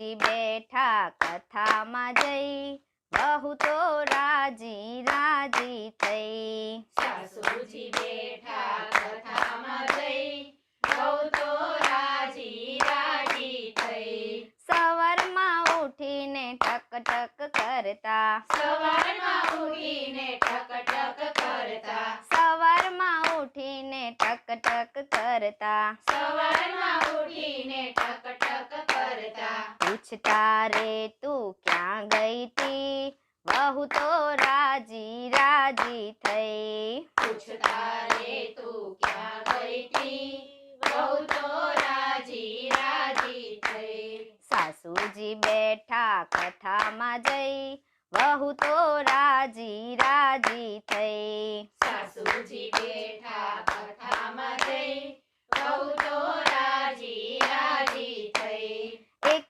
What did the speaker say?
બેઠા કથામાં જઈ બહુ તો રાજી રાજી થઈ. સાસુજી બેઠા કથામાં જઈ બહુ તો રાજી રાજી થઈ. સવારમાં ઉઠીને ટક ટક કરતા. સવારમાં ઉઠીને ટક ટક કરતા. સવારમાં ઉઠીને ટક ટક કરતા. સવારમાં ઉઠીને ટક ટક કરતા પૂછતા રે તું ક્યાં ગઈ તી બહુ તો રાજી રાજી થઈ પૂછતા રે તું ક્યાં ગઈ તી બહુ તો રાજી રાજી થઈ સાસુજી બેઠા કથામાં જઈ બહુ તો રાજી રાજી થઈ સાસુજી